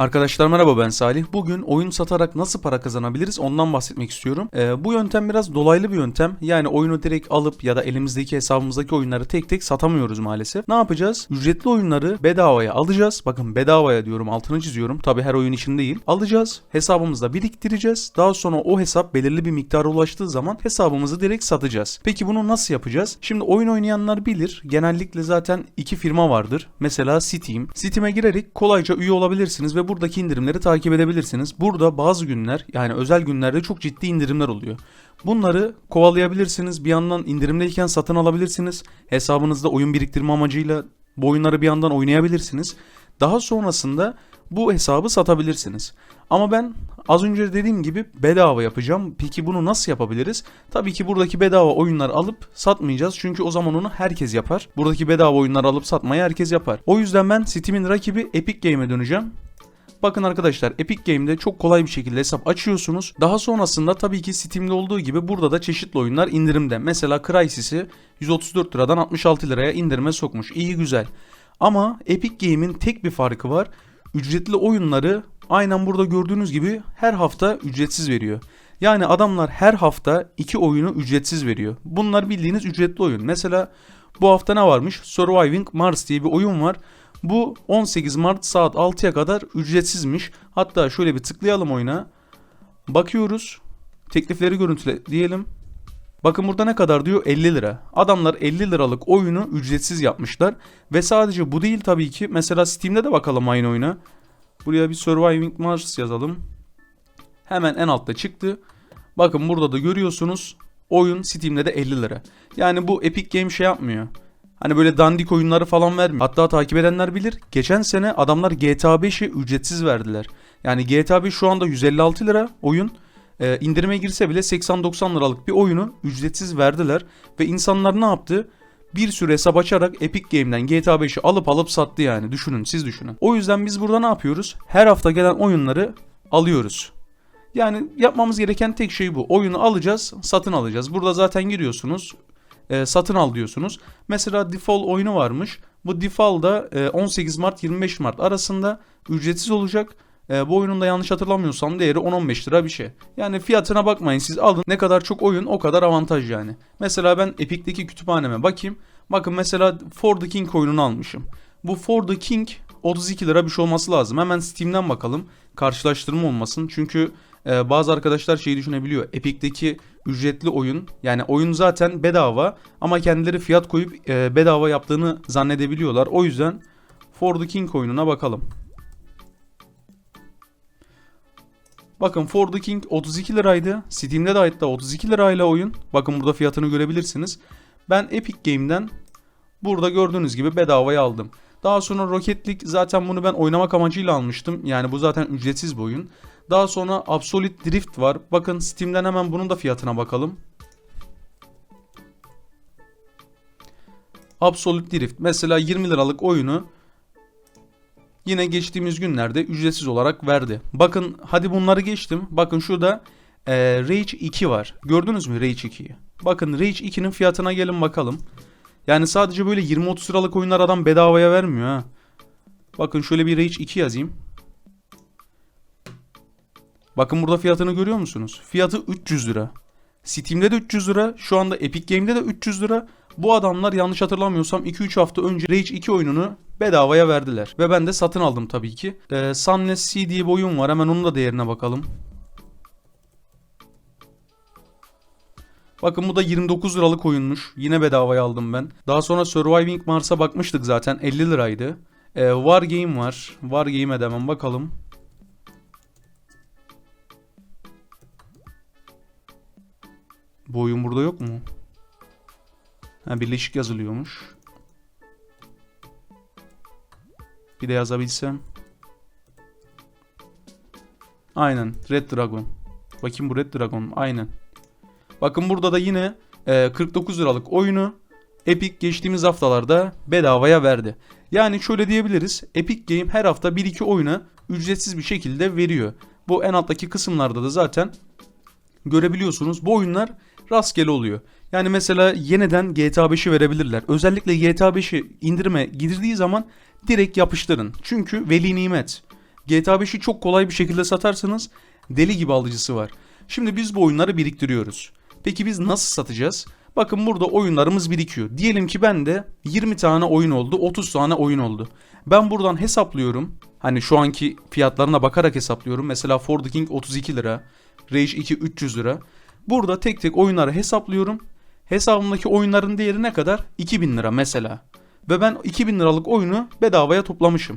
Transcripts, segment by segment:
Arkadaşlar merhaba ben Salih. Bugün oyun satarak nasıl para kazanabiliriz ondan bahsetmek istiyorum. Ee, bu yöntem biraz dolaylı bir yöntem. Yani oyunu direkt alıp ya da elimizdeki hesabımızdaki oyunları tek tek satamıyoruz maalesef. Ne yapacağız? Ücretli oyunları bedavaya alacağız. Bakın bedavaya diyorum altını çiziyorum. Tabi her oyun için değil. Alacağız. Hesabımızda biriktireceğiz. Daha sonra o hesap belirli bir miktara ulaştığı zaman hesabımızı direkt satacağız. Peki bunu nasıl yapacağız? Şimdi oyun oynayanlar bilir. Genellikle zaten iki firma vardır. Mesela Steam. Steam'e girerek kolayca üye olabilirsiniz ve buradaki indirimleri takip edebilirsiniz. Burada bazı günler yani özel günlerde çok ciddi indirimler oluyor. Bunları kovalayabilirsiniz. Bir yandan indirimdeyken satın alabilirsiniz. Hesabınızda oyun biriktirme amacıyla bu oyunları bir yandan oynayabilirsiniz. Daha sonrasında bu hesabı satabilirsiniz. Ama ben az önce dediğim gibi bedava yapacağım. Peki bunu nasıl yapabiliriz? Tabii ki buradaki bedava oyunları alıp satmayacağız. Çünkü o zaman onu herkes yapar. Buradaki bedava oyunları alıp satmayı herkes yapar. O yüzden ben Steam'in rakibi Epic Game'e döneceğim. Bakın arkadaşlar Epic Game'de çok kolay bir şekilde hesap açıyorsunuz. Daha sonrasında tabii ki Steam'de olduğu gibi burada da çeşitli oyunlar indirimde. Mesela Crysis'i 134 liradan 66 liraya indirime sokmuş. İyi güzel. Ama Epic Game'in tek bir farkı var. Ücretli oyunları aynen burada gördüğünüz gibi her hafta ücretsiz veriyor. Yani adamlar her hafta iki oyunu ücretsiz veriyor. Bunlar bildiğiniz ücretli oyun. Mesela bu hafta ne varmış? Surviving Mars diye bir oyun var. Bu 18 Mart saat 6'ya kadar ücretsizmiş. Hatta şöyle bir tıklayalım oyuna. Bakıyoruz. Teklifleri görüntüle diyelim. Bakın burada ne kadar diyor 50 lira. Adamlar 50 liralık oyunu ücretsiz yapmışlar. Ve sadece bu değil tabii ki. Mesela Steam'de de bakalım aynı oyuna. Buraya bir Surviving Mars yazalım. Hemen en altta çıktı. Bakın burada da görüyorsunuz. Oyun Steam'de de 50 lira. Yani bu Epic Game şey yapmıyor. Hani böyle dandik oyunları falan vermiyor. Hatta takip edenler bilir. Geçen sene adamlar GTA 5'i ücretsiz verdiler. Yani GTA 5 şu anda 156 lira oyun. Ee, indirime girse bile 80-90 liralık bir oyunu ücretsiz verdiler. Ve insanlar ne yaptı? Bir sürü hesap açarak Epic Game'den GTA 5'i alıp alıp sattı yani. Düşünün siz düşünün. O yüzden biz burada ne yapıyoruz? Her hafta gelen oyunları alıyoruz. Yani yapmamız gereken tek şey bu. Oyunu alacağız, satın alacağız. Burada zaten giriyorsunuz e, satın al diyorsunuz. Mesela Default oyunu varmış. Bu Default da e, 18 Mart 25 Mart arasında ücretsiz olacak. E, bu oyunun da yanlış hatırlamıyorsam değeri 10-15 lira bir şey. Yani fiyatına bakmayın siz alın. Ne kadar çok oyun o kadar avantaj yani. Mesela ben Epic'teki kütüphaneme bakayım. Bakın mesela For the King oyununu almışım. Bu For the King 32 lira bir şey olması lazım. Hemen Steam'den bakalım. Karşılaştırma olmasın. Çünkü e, bazı arkadaşlar şeyi düşünebiliyor. Epic'teki ücretli oyun yani oyun zaten bedava ama kendileri fiyat koyup e, bedava yaptığını zannedebiliyorlar. O yüzden For the King oyununa bakalım. Bakın For the King 32 liraydı. Steam'de de hatta 32 lirayla oyun. Bakın burada fiyatını görebilirsiniz. Ben Epic Game'den burada gördüğünüz gibi bedavaya aldım. Daha sonra Rocket League zaten bunu ben oynamak amacıyla almıştım. Yani bu zaten ücretsiz bir oyun. Daha sonra Absolute Drift var. Bakın Steam'den hemen bunun da fiyatına bakalım. Absolute Drift mesela 20 liralık oyunu yine geçtiğimiz günlerde ücretsiz olarak verdi. Bakın hadi bunları geçtim. Bakın şurada e, Rage 2 var. Gördünüz mü Rage 2'yi? Bakın Rage 2'nin fiyatına gelin bakalım. Yani sadece böyle 20-30 liralık oyunlar adam bedavaya vermiyor ha. Bakın şöyle bir Rage 2 yazayım. Bakın burada fiyatını görüyor musunuz? Fiyatı 300 lira. Steam'de de 300 lira. Şu anda Epic Game'de de 300 lira. Bu adamlar yanlış hatırlamıyorsam 2-3 hafta önce Rage 2 oyununu bedavaya verdiler. Ve ben de satın aldım tabii ki. Ee, Sunless C diye bir oyun var. Hemen onun da değerine bakalım. Bakın bu da 29 liralık oyunmuş. Yine bedavaya aldım ben. Daha sonra Surviving Mars'a bakmıştık zaten. 50 liraydı. Ee, War Game var. War Game'e de hemen bakalım. Bu oyun burada yok mu? Ha, birleşik yazılıyormuş. Bir de yazabilsem. Aynen. Red Dragon. Bakayım bu Red Dragon. Aynen. Bakın burada da yine e, 49 liralık oyunu Epic geçtiğimiz haftalarda bedavaya verdi. Yani şöyle diyebiliriz. Epic Game her hafta 1-2 oyunu ücretsiz bir şekilde veriyor. Bu en alttaki kısımlarda da zaten görebiliyorsunuz. Bu oyunlar rastgele oluyor. Yani mesela yeniden GTA 5'i verebilirler. Özellikle GTA 5'i indirime girdiği zaman direkt yapıştırın. Çünkü veli nimet. GTA 5'i çok kolay bir şekilde satarsınız. Deli gibi alıcısı var. Şimdi biz bu oyunları biriktiriyoruz. Peki biz nasıl satacağız? Bakın burada oyunlarımız birikiyor. Diyelim ki bende 20 tane oyun oldu, 30 tane oyun oldu. Ben buradan hesaplıyorum. Hani şu anki fiyatlarına bakarak hesaplıyorum. Mesela For the King 32 lira, Rage 2 300 lira. Burada tek tek oyunları hesaplıyorum. Hesabımdaki oyunların değeri ne kadar? 2000 lira mesela. Ve ben 2000 liralık oyunu bedavaya toplamışım.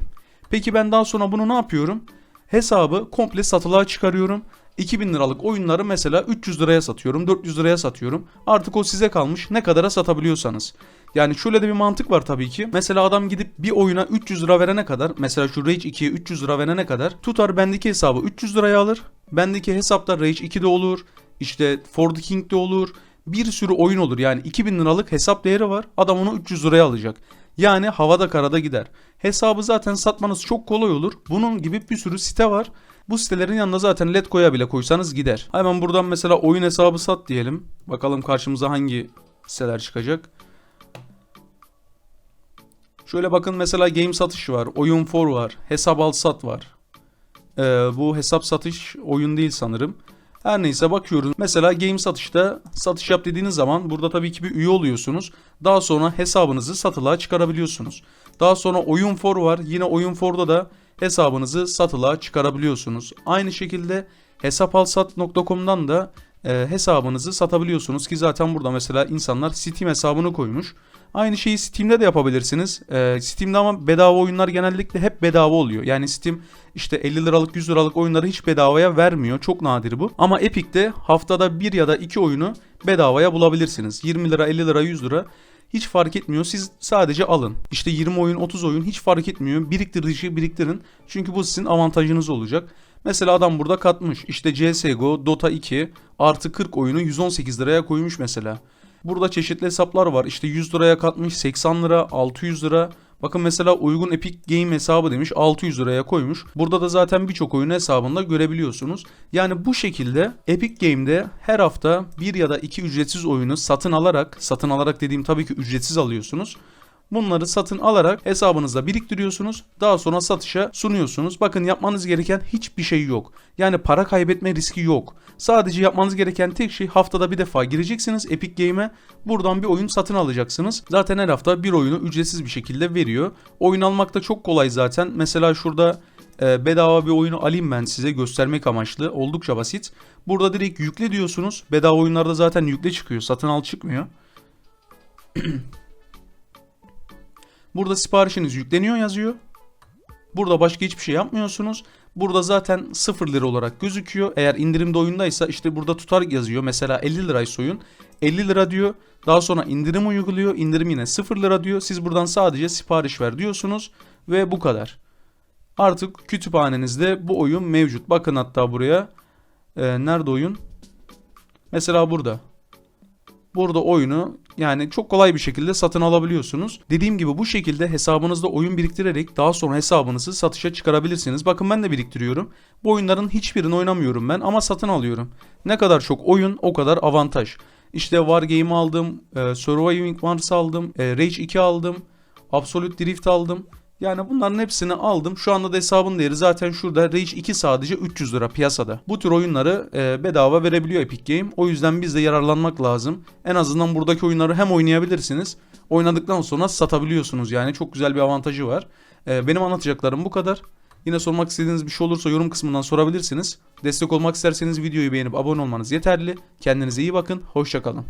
Peki ben daha sonra bunu ne yapıyorum? Hesabı komple satılığa çıkarıyorum. 2000 liralık oyunları mesela 300 liraya satıyorum, 400 liraya satıyorum. Artık o size kalmış ne kadara satabiliyorsanız. Yani şöyle de bir mantık var tabii ki. Mesela adam gidip bir oyuna 300 lira verene kadar, mesela şu Rage 2'ye 300 lira verene kadar tutar bendeki hesabı 300 liraya alır. Bendeki hesapta Rage 2'de olur, işte For the King'de olur. Bir sürü oyun olur yani 2000 liralık hesap değeri var. Adam onu 300 liraya alacak. Yani havada karada gider. Hesabı zaten satmanız çok kolay olur. Bunun gibi bir sürü site var. Bu sitelerin yanında zaten Letgo'ya bile koysanız gider. Hemen buradan mesela oyun hesabı sat diyelim. Bakalım karşımıza hangi siteler çıkacak. Şöyle bakın mesela game satış var, oyun for var, hesap al sat var. Ee, bu hesap satış oyun değil sanırım. Her neyse bakıyoruz. Mesela game satışta satış yap dediğiniz zaman burada tabii ki bir üye oluyorsunuz. Daha sonra hesabınızı satılığa çıkarabiliyorsunuz. Daha sonra oyun for var. Yine oyun for'da da hesabınızı satılığa çıkarabiliyorsunuz. Aynı şekilde hesapalsat.com'dan da e, hesabınızı satabiliyorsunuz ki zaten burada mesela insanlar Steam hesabını koymuş. Aynı şeyi Steam'de de yapabilirsiniz. Ee, Steam'de ama bedava oyunlar genellikle hep bedava oluyor. Yani Steam işte 50 liralık 100 liralık oyunları hiç bedavaya vermiyor. Çok nadir bu. Ama Epic'te haftada bir ya da iki oyunu bedavaya bulabilirsiniz. 20 lira 50 lira 100 lira hiç fark etmiyor. Siz sadece alın. İşte 20 oyun 30 oyun hiç fark etmiyor. Biriktirdikçe biriktirin. Çünkü bu sizin avantajınız olacak. Mesela adam burada katmış. İşte CSGO, Dota 2 artı 40 oyunu 118 liraya koymuş mesela. Burada çeşitli hesaplar var. İşte 100 liraya katmış 80 lira 600 lira. Bakın mesela uygun Epic Game hesabı demiş 600 liraya koymuş. Burada da zaten birçok oyun hesabında görebiliyorsunuz. Yani bu şekilde Epic Game'de her hafta bir ya da iki ücretsiz oyunu satın alarak, satın alarak dediğim tabii ki ücretsiz alıyorsunuz. Bunları satın alarak hesabınızda biriktiriyorsunuz. Daha sonra satışa sunuyorsunuz. Bakın yapmanız gereken hiçbir şey yok. Yani para kaybetme riski yok. Sadece yapmanız gereken tek şey haftada bir defa gireceksiniz Epic Game'e. Buradan bir oyun satın alacaksınız. Zaten her hafta bir oyunu ücretsiz bir şekilde veriyor. Oyun almak da çok kolay zaten. Mesela şurada e, bedava bir oyunu alayım ben size göstermek amaçlı. Oldukça basit. Burada direkt yükle diyorsunuz. Bedava oyunlarda zaten yükle çıkıyor. Satın al çıkmıyor. Burada siparişiniz yükleniyor yazıyor. Burada başka hiçbir şey yapmıyorsunuz. Burada zaten 0 lira olarak gözüküyor. Eğer indirimde oyundaysa işte burada tutar yazıyor. Mesela 50 liraysa oyun 50 lira diyor. Daha sonra indirim uyguluyor. İndirim yine 0 lira diyor. Siz buradan sadece sipariş ver diyorsunuz ve bu kadar. Artık kütüphanenizde bu oyun mevcut. Bakın hatta buraya. Ee, nerede oyun? Mesela burada. Burada oyunu yani çok kolay bir şekilde satın alabiliyorsunuz. Dediğim gibi bu şekilde hesabınızda oyun biriktirerek daha sonra hesabınızı satışa çıkarabilirsiniz. Bakın ben de biriktiriyorum. Bu oyunların hiçbirini oynamıyorum ben ama satın alıyorum. Ne kadar çok oyun o kadar avantaj. İşte War Game aldım, e, Surviving Mars aldım, e, Rage 2 aldım, Absolute Drift aldım. Yani bunların hepsini aldım. Şu anda da hesabın değeri zaten şurada Rage 2 sadece 300 lira piyasada. Bu tür oyunları e, bedava verebiliyor Epic Game. O yüzden biz de yararlanmak lazım. En azından buradaki oyunları hem oynayabilirsiniz. Oynadıktan sonra satabiliyorsunuz. Yani çok güzel bir avantajı var. E, benim anlatacaklarım bu kadar. Yine sormak istediğiniz bir şey olursa yorum kısmından sorabilirsiniz. Destek olmak isterseniz videoyu beğenip abone olmanız yeterli. Kendinize iyi bakın. Hoşçakalın.